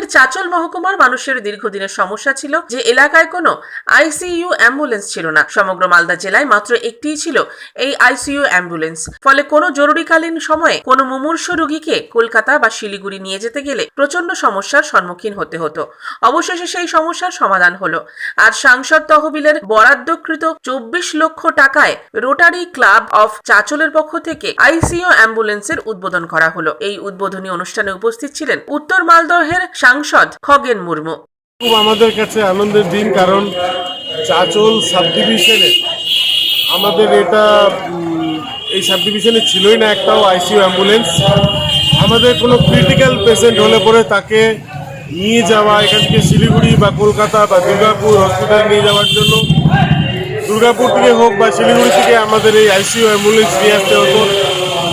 মালদহের চাচল মহকুমার মানুষের দীর্ঘদিনের সমস্যা ছিল যে এলাকায় কোনো আইসিইউ অ্যাম্বুলেন্স ছিল না। সমগ্র মালদা জেলায় মাত্র একটিই ছিল এই আইসিইউ অ্যাম্বুলেন্স। ফলে কোনো জরুরিকালীন সময়ে কোনো মুমূর্ষ রোগীকে কলকাতা বা শিলিগুড়ি নিয়ে যেতে গেলে প্রচণ্ড সমস্যার সম্মুখীন হতে হতো। অবশেষে সেই সমস্যার সমাধান হলো। আর সাংসদ তহবিলের বরাদ্দকৃত চব্বিশ লক্ষ টাকায় রোটারি ক্লাব অফ চাচলের পক্ষ থেকে আইসিইউ অ্যাম্বুলেন্সের উদ্বোধন করা হলো। এই উদ্বোধনী অনুষ্ঠানে উপস্থিত ছিলেন উত্তর মালদহের সাংসদ খগেন মুর্মু। খুব আমাদের কাছে আনন্দের দিন, কারণ চাচল সাব ডিভিশনে আমাদের এটা এই সাব ডিভিশনে ছিলই না একটাও আইসিইউ অ্যাম্বুলেন্স। আমাদের কোনো ক্রিটিক্যাল পেশেন্ট হলে পরে তাকে নিয়ে যাওয়া, এখান থেকে শিলিগুড়ি বা কলকাতা বা দুর্গাপুর হসপিটাল নিয়ে যাওয়ার জন্য। দুর্গাপুর থেকে হোক বা শিলিগুড়ি থেকে আমাদের এই আইসিইউ অ্যাম্বুলেন্স নিয়ে আসতে হতো।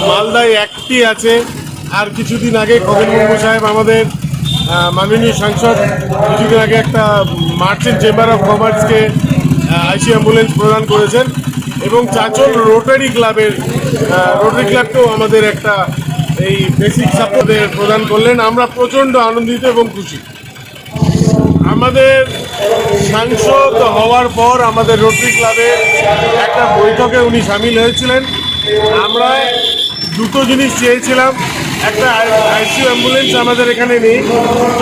মালদায় একটি আছে, আর কিছুদিন আগে খগেন মুর্মু সাহেব আমাদের মাননীয় সাংসদ, কিছুদিন আগে একটা মার্চেন্ট চেম্বার অফ কমার্সকে আইসি অ্যাম্বুলেন্স প্রদান করেছেন এবং চাচল রোটারি ক্লাবের রোটারি ক্লাবকেও আমাদের একটা এই বেসিক সাপোর্ট প্রদান করলেন। আমরা প্রচণ্ড আনন্দিত এবং খুশি। আমাদের সাংসদ হওয়ার পর আমাদের রোটারি ক্লাবের একটা বৈঠকে উনি সামিল হয়েছিলেন। আমরা দুটো জিনিস চেয়েছিলাম। একটা আইসিউ অ্যাম্বুলেন্স আমাদের এখানে নেই।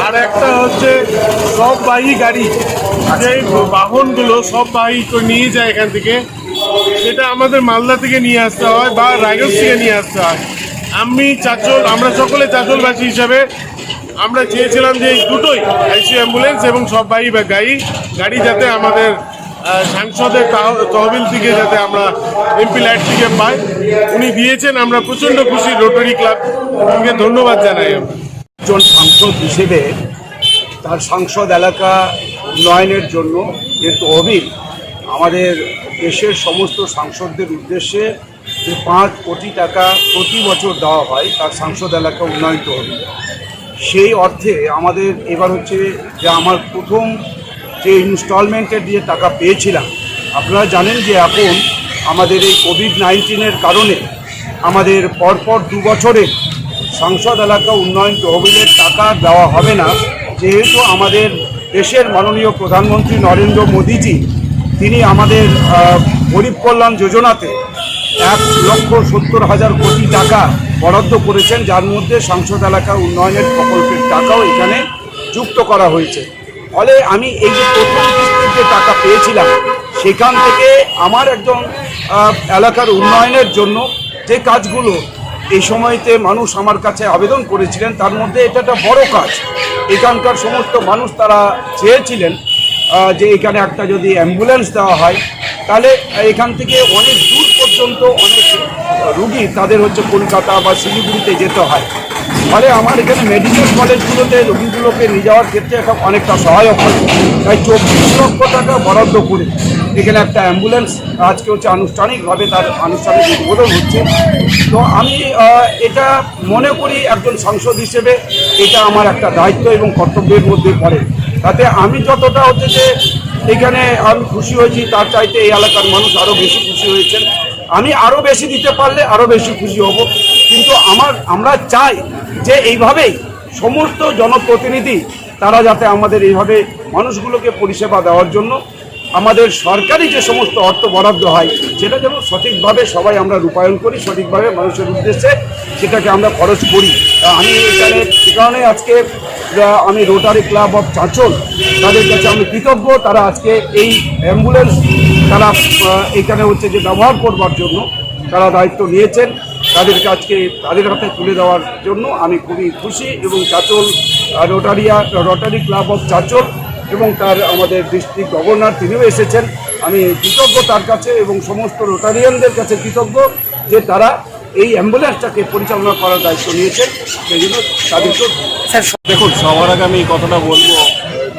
আর একটা হচ্ছে সব বাহী গাড়ি, যে বাহনগুলো সব বাহী নিয়ে যায় এখান থেকে, সেটা আমাদের মালদা থেকে নিয়ে আসতে হয় বা রায়গঞ্জ থেকে নিয়ে আসতে হয়। আমি চাচল, আমরা সকলে চাচলবাসী হিসাবে আমরা চেয়েছিলাম যে এই দুটোই আইসি অ্যাম্বুলেন্স এবং সব বাড়ি বা গাড়ি গাড়ি যাতে আমাদের সাংসদের তাহ- তহবিল থেকে যাতে আমরা এমপি লাইট থেকে পাই। উনি দিয়েছেন, আমরা প্রচণ্ড খুশি, রোটারি ক্লাবকে ধন্যবাদ জানাই একজন সাংসদ হিসেবে তার সাংসদ এলাকা উন্নয়নের জন্য যে তহবিল, আমাদের দেশের সমস্ত সাংসদদের উদ্দেশ্যে যে পাঁচ কোটি টাকা প্রতি বছর দেওয়া হয় তার সাংসদ এলাকা উন্নয়ন তহবিল। সেই অর্থে আমাদের এবার হচ্ছে যে আমার প্রথম যে ইনস্টলমেন্টের দিয়ে টাকা পেয়েছিলাম। আপনারা জানেন যে এখন আমাদের এই কোভিড নাইন্টিনের কারণে আমাদের পরপর দু বছরে সংসদ এলাকা উন্নয়ন তহবিলের টাকা দেওয়া হবে না। যেহেতু আমাদের দেশের মাননীয় প্রধানমন্ত্রী নরেন্দ্র মোদীজি, তিনি আমাদের গরিব কল্যাণ যোজনাতে এক লক্ষ সত্তর হাজার কোটি টাকা বরাদ্দ করেছেন, যার মধ্যে সংসদ এলাকা উন্নয়নের প্রকল্পের টাকাও এখানে যুক্ত করা হয়েছে। ফলে আমি এই যে প্রথম কিস্তির যে টাকা পেয়েছিলাম, সেখান থেকে আমার একজন এলাকার উন্নয়নের জন্য যে কাজগুলো এই সময়তে মানুষ আমার কাছে আবেদন করেছিলেন, তার মধ্যে এটা একটা বড় কাজ। এখানকার সমস্ত মানুষ তারা চেয়েছিলেন যে এখানে একটা যদি অ্যাম্বুলেন্স দেওয়া হয়, তাহলে এখান থেকে অনেক দূর পর্যন্ত অনেক রুগী তাদের হচ্ছে কলকাতা বা শিলিগুড়িতে যেতে হয়। ফলে আমার এখানে মেডিকেল কলেজগুলোতে রোগীগুলোকে নিয়ে যাওয়ার ক্ষেত্রে এটা অনেকটা সহায়ক হয়। তাই চব্বিশ লক্ষ টাকা বরাদ্দ করে এখানে একটা অ্যাম্বুলেন্স আজকে হচ্ছে আনুষ্ঠানিকভাবে তার আনুষ্ঠানিক উদ্বোধন হচ্ছে। তো আমি এটা মনে করি একজন সাংসদ হিসেবে এটা আমার একটা দায়িত্ব এবং কর্তব্যের মধ্যে পড়ে। তাতে আমি যতটা হচ্ছে যে এখানে আমি খুশি হয়েছি, তার চাইতে এই এলাকার মানুষ আরও বেশি খুশি হয়েছেন। আমি আরও বেশি দিতে পারলে আরও বেশি খুশি হব। কিন্তু আমার, আমরা চাই যে এইভাবেই সমস্ত জনপ্রতিনিধি, তারা যাতে আমাদের এইভাবে মানুষগুলোকে পরিষেবা দেওয়ার জন্য আমাদের সরকারি যে সমস্ত অর্থ বরাদ্দ হয়, সেটা যেন সঠিকভাবে সবাই আমরা রূপায়ণ করি, সঠিকভাবে মানুষের উদ্দেশ্যে সেটাকে আমরা খরচ করি। আমি এখানে সে কারণে আজকে আমি রোটারি ক্লাব অফ চাঁচল তাদের কাছে আমি কৃতজ্ঞ। তারা আজকে এই অ্যাম্বুলেন্স তারা এখানে হচ্ছে যে ব্যবহার করবার জন্য তারা দায়িত্ব নিয়েছেন। তাদেরকে আজকে তাদের হাতে তুলে দেওয়ার জন্য আমি খুবই খুশি এবং চাচল রোটারিয়া রোটারি ক্লাব অফ চাচল এবং তার আমাদের ডিস্ট্রিক্ট গভর্নর তিনিও এসেছেন। আমি কৃতজ্ঞ তার কাছে এবং সমস্ত রোটারিয়ানদের কাছে কৃতজ্ঞ যে তারা এই অ্যাম্বুলেন্সটাকে পরিচালনা করার দায়িত্ব নিয়েছেন। সেই জন্য তাদেরকেও দেখুন সবার আগে আমি এই কথাটা বলব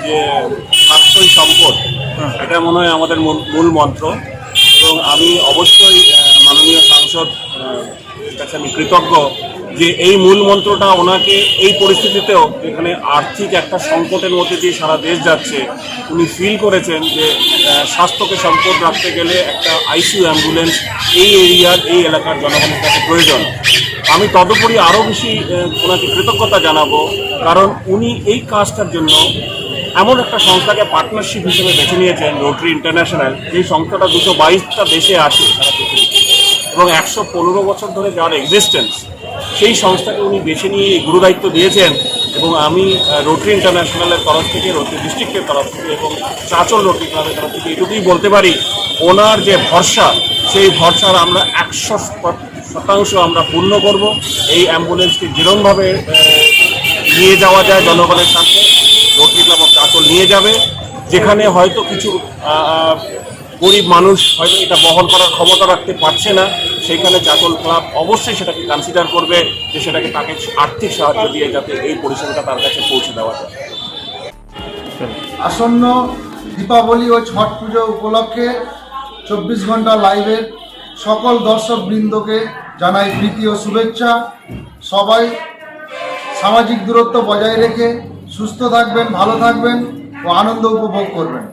যে স্বাস্থ্যই সম্পদ এটা মনে হয় আমাদের মূল মূল মন্ত্র। এবং আমি অবশ্যই মাননীয় সাংসদ কাছে আমি কৃতজ্ঞ যে এই মূল মন্ত্রটা ওনাকে এই পরিস্থিতিতেও যেখানে আর্থিক একটা সংকটের মধ্যে দিয়ে সারা দেশ যাচ্ছে, উনি ফিল করেছেন যে স্বাস্থ্যকে সম্পদ রাখতে গেলে একটা আইসিউ অ্যাম্বুলেন্স এই এরিয়ার এই এলাকার জনগণের কাছে প্রয়োজন। আমি তদুপরি আরও বেশি ওনাকে কৃতজ্ঞতা জানাব, কারণ উনি এই কাজটার জন্য এমন একটা সংস্থাকে পার্টনারশিপ হিসেবে বেছে নিয়েছেন রোটারি ইন্টারন্যাশনাল যে সংস্থাটা দুশো বাইশটা দেশে আছে সারা পৃথিবীতে। এবং একশো পনেরো বছর ধরে যার এক্সিস্টেন্স সেই সংস্থাকে উনি বেছে নিয়ে এই গুরুদায়িত্ব দিয়েছেন এবং আমি রোটারি ইন্টারন্যাশনালের তরফ থেকে রোটারি ডিস্ট্রিক্টের তরফ থেকে এবং চাচল রোটারি ক্লাবের তরফ থেকে এটুকুই বলতে পারি, ওনার যে ভরসা, সেই ভরসার আমরা একশো শতাংশ আমরা পূর্ণ করব। এই অ্যাম্বুলেন্সটি যেরমভাবে নিয়ে যাওয়া যায় জনগণের সাথে রোটারি ক্লাব অফ চাচল নিয়ে যাবে। যেখানে হয়তো কিছু গরিব মানুষ হয়তো এটা বহন করার ক্ষমতা রাখতে পারছে না। সেইখানে চাচল ক্লাব অবশ্যই সেটাকে কনসিডার করবে যে সেটাকে তাকে আর্থিক সাহায্য দিয়ে যাতে এই পরিষেবাটা তার কাছে পৌঁছে দেওয়া যায়। আসন্ন দীপাবলি ও ছট পুজো উপলক্ষে চব্বিশ ঘণ্টা লাইভের সকল দর্শক বৃন্দকে জানাই প্রীতি ও শুভেচ্ছা। সবাই সামাজিক দূরত্ব বজায় রেখে সুস্থ থাকবেন, ভালো থাকবেন ও আনন্দ উপভোগ করবেন।